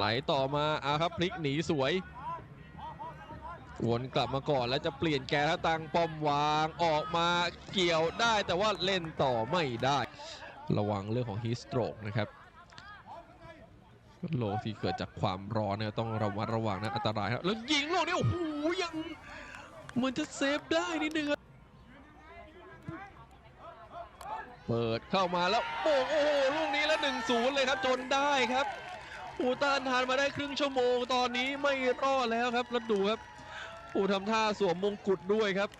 ไหลต่อมาอาครับพลิกหนีสวย วนกลับมาก่อนแล้วจะเปลี่ยนแกนถ้าตังป้อมวางออกมาเกี่ยวได้แต่ว่าเล่นต่อไม่ได้ ระวังเรื่องของฮีสโตรกนะครับโลที่เกิดจากความร้อนเนี่ยต้องระมัดระวังนะอันตรายครับแล้วยิงลูกนี้โอ้โหยังเหมือนจะเซฟได้นิดนึงเปิดเข้ามาแล้วโป่งโอ้โหลูกนี้แล้วหนึ่งศูนย์เลยครับจนได้ครับ อูต้านทานมาได้ครึ่งชั่วโมง ตอนนี้ไม่รอดแล้วครับแล้วดูครับอูทำท่าสวมมงกุฎด้วยครับ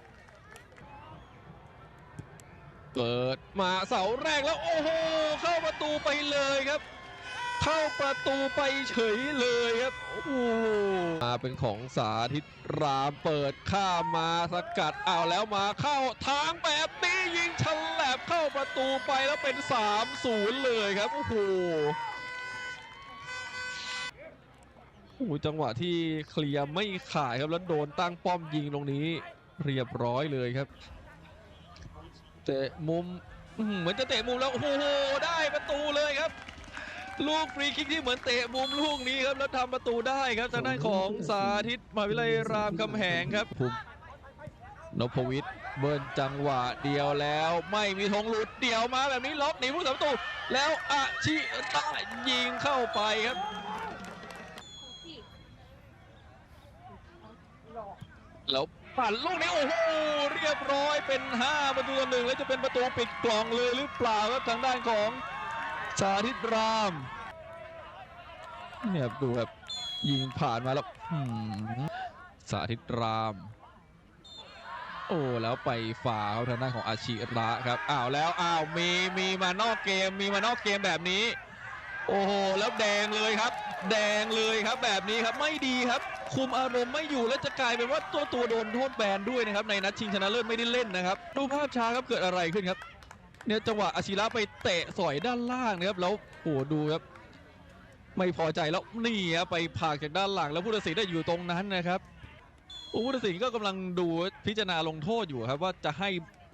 เปิดมาเสาแรกแล้วโอ้โหเข้าประตูไปเลยครับ เข้าประตูไปเฉยเลยครับโอ้โหมาเป็นของสาธิตรามเปิดข้ามมาสกัดเอาแล้วมาเข้าทางแบบนี้ยิงฉลับเข้าประตูไปแล้วเป็น 3-0 เลยครับโอ้โห โอ้จังหวะที่เคลียร์ไม่ขาดครับแล้วโดนตั้งป้อมยิงตรงนี้ เรียบร้อยเลยครับเตะมุมเหมือนจะเตะมุมแล้วโอ้โหได้ประตูเลยครับ ลูกฟรีคิกที่เหมือนเตะมุมลูกนี้ครับแล้วทำประตูได้ครับทางด้านของสาธิตมหาวิทยาลัยรามคำแหงครับนพวิทย์เบิร์นจังหวะเดียวแล้ว ไม่มีธงหลุดเดี่ยวมาแบบนี้ล็อกหนีผู้สาประตู แล้วอาชิตะยิงเข้าไปครับ แล้วปั่นลูกนี้โอ้โหเรียบร้อยเป็น 5 ประตูต่อหนึ่งแล้วจะเป็นประตูปิดกล่องเลยหรือเปล่าครับทางด้านของสาธิตรามเนี่ยดูครับยิงผ่านมาแล้วสาธิตราม โอ้แล้วไปฝ่าเขาทางด้านของอาชิระครับอ้าวแล้วอ้าวมีมีมานอกเกมมีมานอกเกมแบบนี้ โอ้โหแล้วแดงเลยครับ แดงเลยครับแบบนี้ครับไม่ดีครับ คุมอารมณ์ไม่อยู่แล้วจะกลายเป็นว่าตัวตัวโดนโทษแบนด้วยนะครับในนัดชิงชนะเลิศไม่ได้เล่นนะครับ ดูภาพช้าครับเกิดอะไรขึ้นครับ เนี่ยจังหวะอาชิระไปเตะสอยด้านล่างนะครับแล้วโอ้โหดูครับ ไม่พอใจแล้วนี่ครับไปผากจากด้านหลังแล้วผู้ตัดสินได้อยู่ตรงนั้นนะครับโอ้ผู้ตัดสินก็กำลังดูพิจารณาลงโทษอยู่ครับว่าจะให้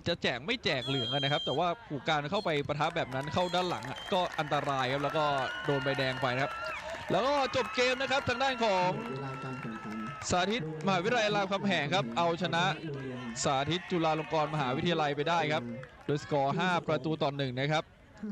จะแจกไม่แจกเหลืองนะครับ แต่ว่าผูกการเข้าไปประทับแบบนั้นเข้าด้านหลังก็อันตรายครับแล้วก็โดนใบแดงไปนะครับ แล้วก็จบเกมนะครับทางด้านของสาธิตมหาวิทยาลัยรามคำแหงครับ เอาชนะสาธิตจุฬาลงกรณ์มหาวิทยาลัยไปได้ครับโดยสกอร์ 5 ประตูต่อหนึ่งนะครับ